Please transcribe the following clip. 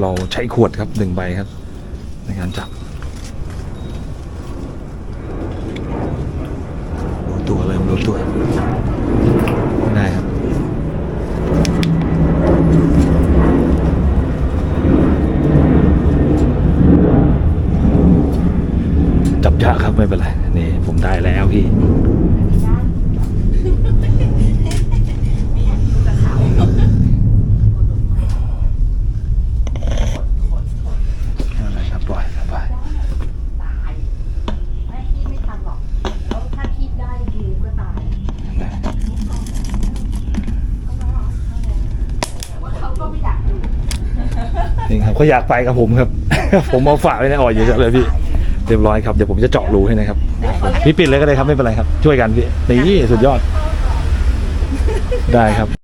เราใช้ขวดครับหนึ่งใบครับ ในการจับรู้ตัวเลยรู้ตัวไม่ได้ครับจับยากครับไม่เป็นไรนี่ผมได้แล้วพี่ อะไรครับปล่อยครับปล่อย ตายไม่คีบไม่ทันหรอก แล้วถ้าคีบได้ดูก็ตายแต่ว่าเขาก็ไม่อยากดู นี่ครับเขาอยากไปกับผมครับ ผมเอาฝากไว้ในอ่อยเยอะๆเลยพี่เรียบร้อยครับเดี๋ยวผมจะเจาะรูให้นะครับพี่ปิดเลยก็ได้ครับไม่เป็นไรครับ ช่วยกันพี่นี่สุดยอดได้ครับ